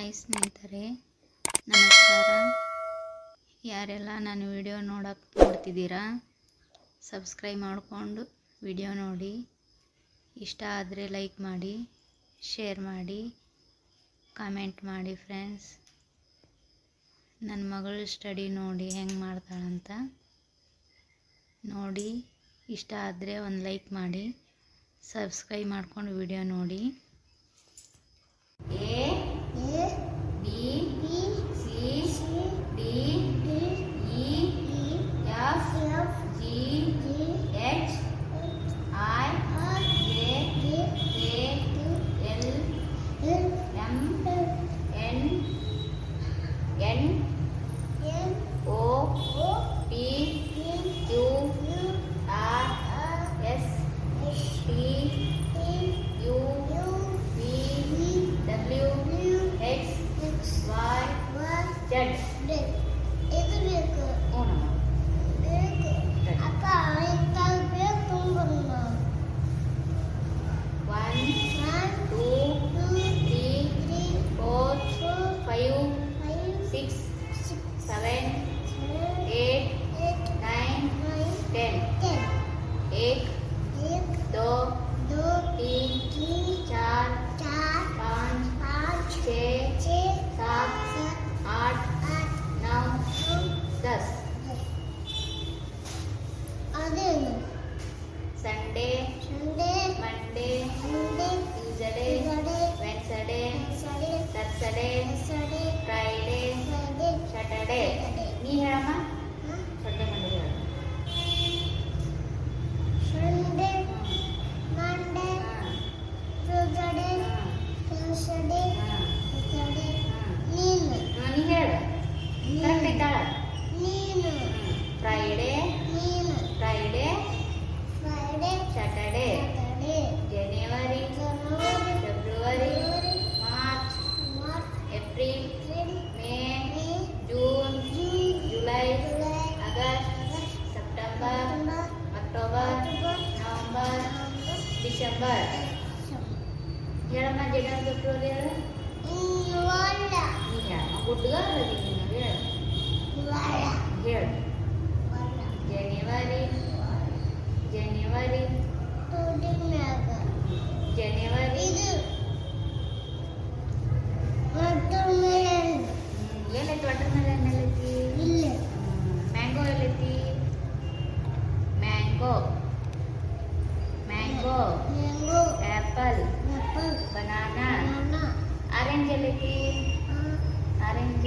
Hi ಸ್ನೇಹಿತರೆ, ನಮಸ್ಕಾರ. ಯಾರೆಲ್ಲ ನಾನು ವಿಡಿಯೋ ನೋಡಕ್ಕೆ ನೋಡ್ತಿದ್ದೀರಾ ಸಬ್ಸ್ಕ್ರೈಬ್ ಮಾಡಿಕೊಂಡು ವಿಡಿಯೋ ನೋಡಿ. ಇಷ್ಟ ಆದರೆ ಲೈಕ್ ಮಾಡಿ ಶೇರ್ ಮಾಡಿ ಕಾಮೆಂಟ್ ಮಾಡಿ ಫ್ರೆಂಡ್ಸ್ ನನ್ನ ಮಗಳು ಸ್ಟಡಿ ನೋಡಿ ಹೆಂಗೆ ಮಾಡ್ತಾಳಂತ ನೋಡಿ. ಇಷ್ಟ ಆದರೆ ಒಂದು ಲೈಕ್ ಮಾಡಿ ಸಬ್ಸ್ಕ್ರೈಬ್ ಮಾಡ್ಕೊಂಡು ವಿಡಿಯೋ ನೋಡಿ. ಏ B B C C D red எதுவும் இருக்கு இருக்கு அப்ப அவன் பேர் தூங்கணும்? One two three four five six Here. Mango mango apple apple banana banana orange ఎలికి orange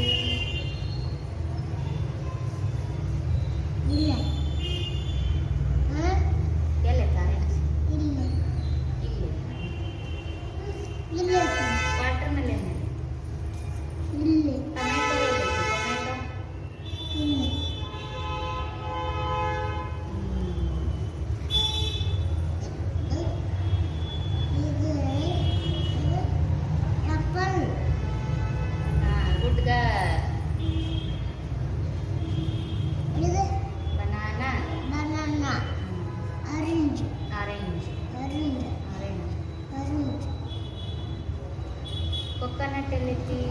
Thank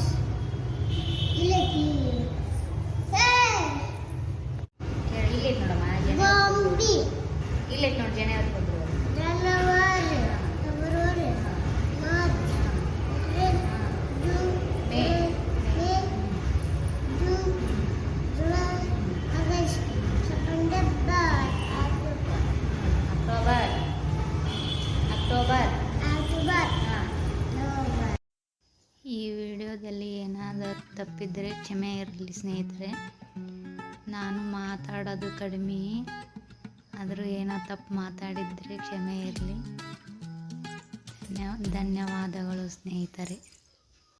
you. ಭಾಗದಲ್ಲಿ ಏನಾದರೂ ತಪ್ಪಿದ್ದರೆ ಕ್ಷಮೆ ಇರಲಿ ಸ್ನೇಹಿತರೆ. ನಾನು ಮಾತಾಡೋದು ಕಡಿಮೆ. ಆದರೂ ಏನೋ ತಪ್ಪು ಮಾತಾಡಿದರೆ ಕ್ಷಮೆ ಇರಲಿ. ಧನ್ಯ ಧನ್ಯವಾದಗಳು ಸ್ನೇಹಿತರೆ.